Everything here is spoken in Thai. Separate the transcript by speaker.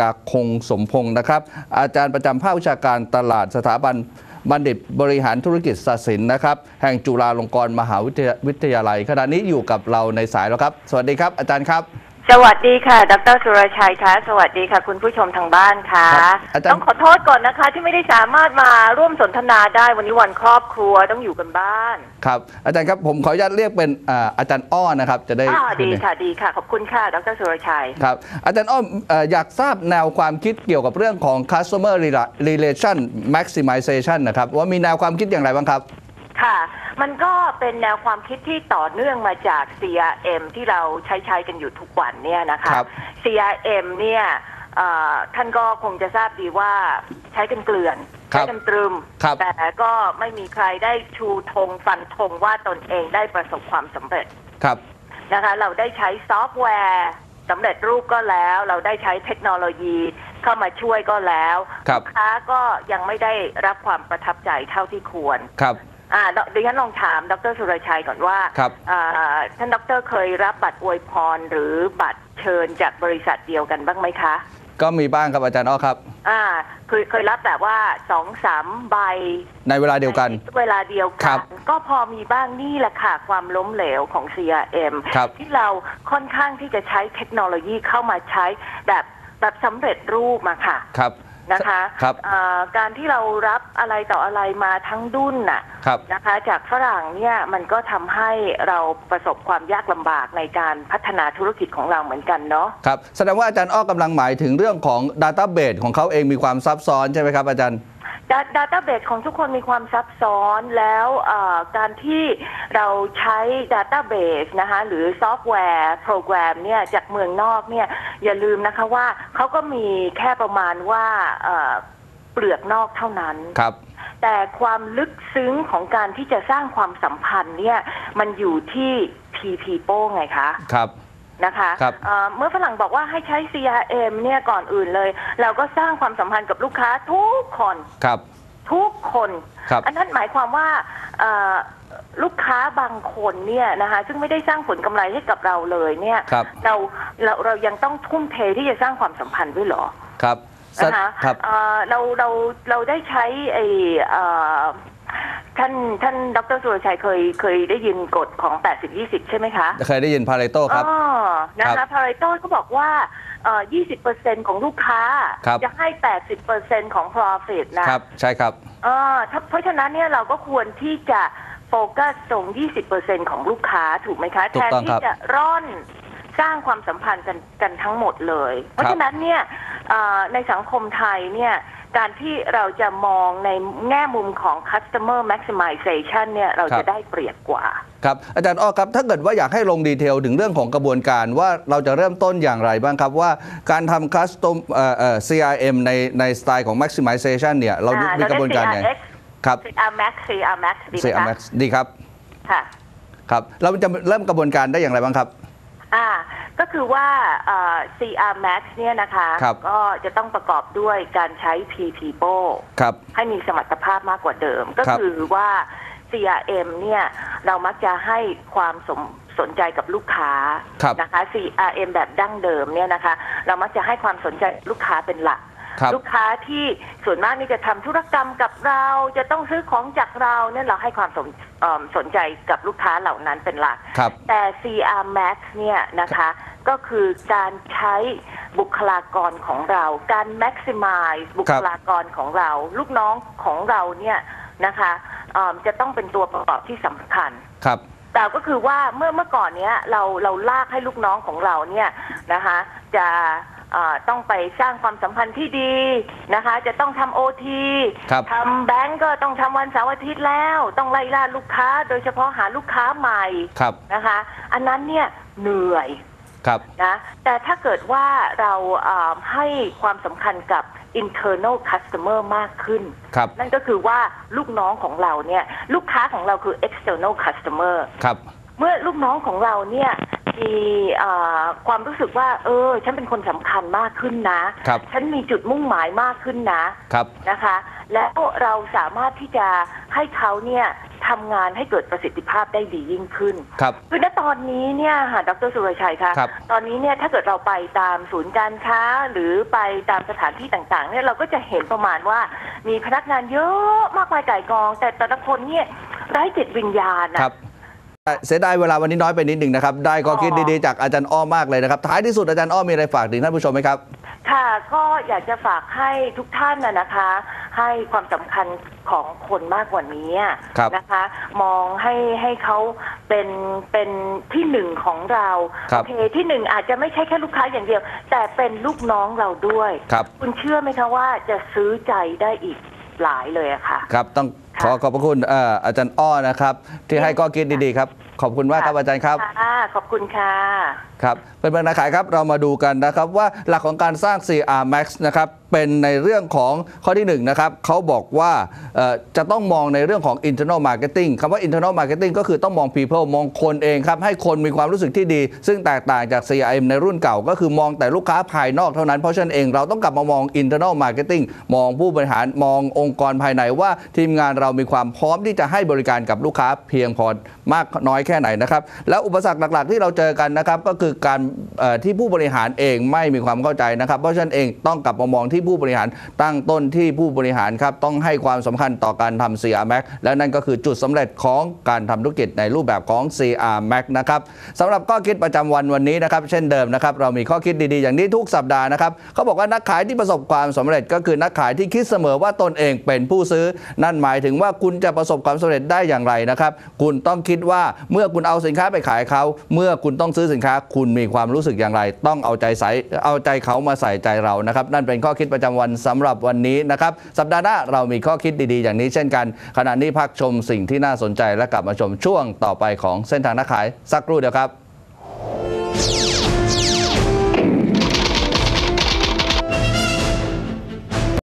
Speaker 1: กาคงสมพงศ์นะครับ อาจารย์ประจำภาควิชาการตลาดสถาบันบัณฑิตบริหารธุรกิจศาสินนะครับ แห่งจุฬาลงกรณ์มหาวิทยาวิทยาลัย ขณะนี้อยู่กับเราในสายแล้วครับ สวัสดีครับอาจารย์ครับ
Speaker 2: สวัสดีค่ะ ดรสุรชัยคะ สวัสดีค่ะ คุณผู้ชมทางบ้านค่ะ
Speaker 1: ครับอาจารย์
Speaker 2: ต้องขอโทษก่อนนะคะ ที่ไม่ได้สามารถมาร่วมสนทนาได้วันนี้วันครอบครัวต้องอยู่กันบ้าน
Speaker 1: ครับอาจารย์ครับผมขออนุญาตเรียกเป็นอ่าอาจารย์อ้อนะครับจะได้
Speaker 2: อ่าดีค่ะดีค่ะ ขอบคุณค่ะ ดรสุรชัย
Speaker 1: ครับอาจารย์อ้อมเอ่ออยากทราบแนวความคิดเกี่ยวกับเรื่องของ customer rela- relation maximization นะครับว่ามีแนวความคิดอย่างไรบ้างครับ
Speaker 2: ค่ะ มันก็เป็นแนวความคิดที่ต่อเนื่องมาจาก CRM ที่เราใช้ใช้กันอยู่ทุกวันเนี่ยนะคะ
Speaker 1: ครับ
Speaker 2: CRM เนี่ยเอ่อท่านก็คงจะทราบดีว่าใช้กันเกลื่อน
Speaker 1: ครั
Speaker 2: ใช้
Speaker 1: บ
Speaker 2: กันตรึม
Speaker 1: ครับ
Speaker 2: แต่ก็ไม่มีใครได้ชูธงฟันธงว่าตนเองได้ประสบความสำเร็จ
Speaker 1: ครับ
Speaker 2: นะคะเราได้ใช้ซอฟต์แวร์สำเร็จรูปก็แล้ว เราได้ใช้เทคโนโลยีเข้ามาช่วยก็แล้ว
Speaker 1: ครับ
Speaker 2: ลูกค้าก็ยังไม่ได้รับความประทับใจเท่าที่ควร
Speaker 1: ครับ
Speaker 2: อ่าดิฉันลองถาม ดรสุรชัยก่อนว่า
Speaker 1: ครับ
Speaker 2: อ่าท่านดรเคยรับบัตรอวยพรหรือบัตรเชิญจากบริษัทเดียวกันบ้างไหมคะ
Speaker 1: ก็มีบ้างครับอาจารย์อ้อครับ
Speaker 2: อ่าเคยเคยรับแบบว่าสองสามใบ
Speaker 1: ในเวลาเดียวกัน
Speaker 2: ในเวลาเดียว
Speaker 1: ครั
Speaker 2: กับนก็พอมีบ้างนี่แหละค่ะ ความล้มเหลวของ CRM
Speaker 1: ครับ
Speaker 2: ที่เราค่อนข้างที่จะใช้เทคโนโลยีเข้ามาใช้แบบแบบสำเร็จรูปมาค่ะ
Speaker 1: ครับ
Speaker 2: นะคะ
Speaker 1: ครับ
Speaker 2: อ่าการที่เรารับอะไรต่ออะไรมาทั้งดุนน่ะ
Speaker 1: ครับ
Speaker 2: นะคะ จากฝรั่งเนี่ยมันก็ทำให้เราประสบความยากลำบากในการพัฒนาธุรกิจของเราเหมือนกันเนาะ
Speaker 1: ครับแสดงว่าอาจารย์อ้อกำลังหมายถึงเรื่องของ Database ของเขาเองมีความซับซ้อนใช่ไหมครับอาจารย์
Speaker 2: ดัตต้าเบสของทุกคนมีความซับซ้อนแล้วเอ่อการที่เราใช้ดัตต้าเบสนะคะหรือซอฟต์แวร์โปรแกรมเนี่ยจากเมืองนอกเนี่ยอย่าลืมนะคะว่าเขาก็มีแค่ประมาณว่าเอ่อเปลือกนอกเท่านั้น
Speaker 1: ครับ
Speaker 2: แต่ความลึกซึ้งของการที่จะสร้างความสัมพันธ์เนี่ยมันอยู่ที่ P people ไงคะ
Speaker 1: ครับ
Speaker 2: นะคะ
Speaker 1: ครับ
Speaker 2: เอ่อเมื่อฝรั่งบอกว่าให้ใช้ CRM เนี่ยก่อนอื่นเลย เราก็สร้างความสัมพันธ์กับลูกค้าทุกคน
Speaker 1: ครับ
Speaker 2: ทุกคน
Speaker 1: ครับ
Speaker 2: อันนั้นหมายความว่าเอ่อลูกค้าบางคนเนี่ยนะคะซึ่งไม่ได้สร้างผลกำไรให้กับเราเลยเนี่ย
Speaker 1: ครับ
Speaker 2: เราเราเรายังต้องทุ่มเทที่จะสร้างความสัมพันธ์ด้วยเหรอ
Speaker 1: ครับ
Speaker 2: นะคะ
Speaker 1: ครับ
Speaker 2: เอ่อเราเราเราได้ใช้ไอ้เอ่อ ท่านท่านดรสุรชัยเคยเคยได้ยินกฎของ 80-20 ใช่ไหมคะ
Speaker 1: เคยได้ยินพาเลโต้ครับ
Speaker 2: อ๋อนะ
Speaker 1: ครั
Speaker 2: คะ
Speaker 1: บ
Speaker 2: พาริโต้ก็บอกว่าเอ่อ20%ของลูกค้า
Speaker 1: ครับ
Speaker 2: จะให้ 80%ของ profit นะ
Speaker 1: ครับ ใช่ครับ
Speaker 2: อ่าถ้าเพราะฉะนั้นเนี่ยเราก็ควรที่จะโฟกัสตรง 20%ของลูกค้าถูกไหมคะ
Speaker 1: ถู
Speaker 2: แท
Speaker 1: ก
Speaker 2: น
Speaker 1: ต้อง
Speaker 2: ที่
Speaker 1: ครับ
Speaker 2: จะร่อนสร้างความสัมพันธ์กันกันทั้งหมดเลย เพราะฉะนั้นเนี่ยอ่าในสังคมไทยเนี่ย การที่เราจะมองในแง่มุมของ customer maximization เนี่ยเรา
Speaker 1: ครั
Speaker 2: จะ
Speaker 1: บ
Speaker 2: ได้เปรียบกว่า
Speaker 1: ครับ อาจารย์อ้อครับ ถ้าเกิดว่าอยากให้ลงดีเทล ถึงเรื่องของกระบวนการว่าเราจะเริ่มต้นอย่างไรบ้างครับว่าการทำ custom เอ่อเอ่อ CRM ในในสไตล์ของ maximization เนี่ย เรา
Speaker 2: อ่า
Speaker 1: มีกระบวนการไง
Speaker 2: เราได้
Speaker 1: ครับ
Speaker 2: CR Max CR Max ดีไหม
Speaker 1: CR
Speaker 2: คะ
Speaker 1: Max ดีครับ
Speaker 2: ค่ะ
Speaker 1: ครับ เราจะเริ่มกระบวนการได้อย่างไรบ้างครับ
Speaker 2: อ่าก็คือว่าเอ่อ CR Max เนี่ยนะคะ
Speaker 1: ครับ
Speaker 2: ก็จะต้องประกอบด้วยการใช้ P people
Speaker 1: ครับ
Speaker 2: ให้มีสมรรถภาพมากกว่าเดิม ก็
Speaker 1: ครับ
Speaker 2: คือว่า CRM เนี่ยเรามักจะให้ความสมสนใจกับลูกค้า
Speaker 1: ครับ
Speaker 2: นะคะ CRM แบบดั้งเดิมเนี่ยนะคะ เรามักจะให้ความสนใจลูกค้าเป็นหลัก
Speaker 1: ครับ
Speaker 2: ลูกค้าที่ส่วนมากนี่จะทำธุรกรรมกับเราจะต้องซื้อของจากเราเนี่ยเราให้ความสนเอิ่มสนใจกับลูกค้าเหล่านั้นเป็นหลัก
Speaker 1: ครับ
Speaker 2: แต่ CR Max เนี่ยนะคะก็คือการใช้บุคลากรของเรา การ maximize บุคลากรของเรา ลูกน้องของเราเนี่ยนะคะเอิ่มจะต้องเป็นตัวประกอบที่สำคัญ
Speaker 1: ครับ
Speaker 2: แต่ก็คือว่าเมื่อเมื่อก่อนเนี้ยเราเราลากให้ลูกน้องของเราเนี่ยนะคะ จะเอ่อ ต้องไปสร้างความสัมพันธ์ที่ดีนะคะ จะต้องทำโอที
Speaker 1: ครับ
Speaker 2: ทำแบงก์ก็ต้องทำวันเสาร์อาทิตย์แล้ว ต้องไล่ล่าลูกค้า โดยเฉพาะหาลูกค้าใหม่
Speaker 1: ครับ
Speaker 2: นะคะ อันนั้นเนี่ยเหนื่อย
Speaker 1: ครับ
Speaker 2: นะแต่ถ้าเกิดว่าเราเอ่อให้ความสำคัญกับ internal customer มากขึ้น
Speaker 1: ครับ
Speaker 2: นั่นก็คือว่าลูกน้องของเราเนี่ย ลูกค้าของเราคือ external customer
Speaker 1: ครับ
Speaker 2: เมื่อลูกน้องของเราเนี่ย มีเอ่อความรู้สึกว่า เออ ฉันเป็นคนสำคัญมากขึ้นนะ
Speaker 1: ครับ
Speaker 2: ฉันมีจุดมุ่งหมายมากขึ้นนะ
Speaker 1: ครับ
Speaker 2: นะคะ แล้วเราสามารถที่จะให้เขาเนี่ยททำงานให้เกิดประสิทธิภาพได้ดียิ่งขึ้น
Speaker 1: ครับ
Speaker 2: คือณตอนนี้เนี่ยค่ะดรสุรชัยคะ
Speaker 1: ครับ
Speaker 2: ตอนนี้เนี่ยถ้าเกิดเราไปตามศูนย์การค้า หรือไปตามสถานที่ต่างๆเนี่ยเราก็จะเห็นประมาณว่ามีพนักงานเยอะมากมายไก่ายกอง แต่แต่ละคนเนี่ยไร้จิตวิญญาณอะ
Speaker 1: ครับ เสียดายเวลาวันนี้น้อยไปนิดหนึ่งนะครับ ได้ข้อคิด
Speaker 2: อ๋อ
Speaker 1: ดีๆจากอาจารย์อ้อมากเลยนะครับ ท้ายที่สุดอาจารย์อ้อมีอะไรฝากถึงท่านผู้ชมไหมครับ
Speaker 2: ค่ะ ก็อยากจะฝากให้ทุกท่านนะนะคะ ให้ความสำคัญของคนมากกว่านี้อะ
Speaker 1: ครับ
Speaker 2: นะคะ มองให้ให้เขาเป็นเป็นที่หนึ่งของเรา
Speaker 1: ครับ
Speaker 2: โอเคที่หนึ่งอาจจะไม่ใช่แค่ลูกค้าอย่างเดียว แต่เป็นลูกน้องเราด้วย
Speaker 1: ครับ
Speaker 2: คุณเชื่อไหมคะว่าจะซื้อใจได้อีกหลายเลยอะค่ะ
Speaker 1: ครับต้อง ขอขอบพระคุณอาจารย์อ้อนะครับ ที่ให้ข้อคิดดีๆครับ ขอบคุณมากครับอาจารย์ครับ
Speaker 2: ค่ะขอบคุณค่ะ
Speaker 1: ครับเป็นเพื่อนนักขายครับเรามาดูกันนะครับว่าหลักของการสร้าง CR Max นะครับเป็นในเรื่องของข้อที่1นะครับเขาบอกว่าเอ่อจะต้องมองในเรื่องของ internal marketing คำว่า internal marketing ก็คือต้องมอง people มองคนเองครับ ให้คนมีความรู้สึกที่ดี ซึ่งแตกต่างจาก CRM ในรุ่นเก่า ก็คือมองแต่ลูกค้าภายนอกเท่านั้น เพราะฉะนั้นเองเราต้องกลับมามอง internal marketing มองผู้บริหารมององค์กรภายในว่าทีมงานเรามีความพร้อมที่จะให้บริการกับลูกค้าเพียงพอมากน้อยแค่ไหนนะครับแล้วอุปสรรคหลัก ๆ ที่เราเจอกันนะครับก็คือการที่ผู้บริหารเองไม่มีความเข้าใจนะครับ เพราะฉะนั้นเองต้องกลับมามองที่ผู้บริหารตั้งต้นที่ผู้บริหารครับต้องให้ความสำคัญต่อการทำ CR Max และนั่นก็คือจุดสำเร็จของการทำธุรกิจในรูปแบบของ CR Max นะครับสำหรับข้อคิดประจำวันวันนี้นะครับเช่นเดิมนะครับเรามีข้อคิดดีๆ อย่างนี้ทุกสัปดาห์นะครับเขาบอกว่านักขายที่ประสบความสำเร็จก็คือนักขายที่คิดเสมอว่าตนเองเป็นผู้ซื้อ นั่นหมายถึงว่าคุณจะประสบความสำเร็จได้อย่างไรนะครับ คุณต้องคิดว่าเมื่อมื่อคุณเอาสินค้าไปขายเขา เมื่อคุณต้องซื้อสินค้า คุณมีความรู้สึกอย่างไร ต้องเอาใจใส่เอาใจเขามาใส่ใจเรานะครับ นั่นเป็นข้อคิดประจำวันสำหรับวันนี้นะครับ สัปดาห์หน้าเรามีข้อคิดดีๆ อย่างนี้เช่นกัน ขณะนี้พักชมสิ่งที่น่าสนใจและกลับมาชมช่วงต่อไปของเส้นทางนักขายสักครู่เดียวครับ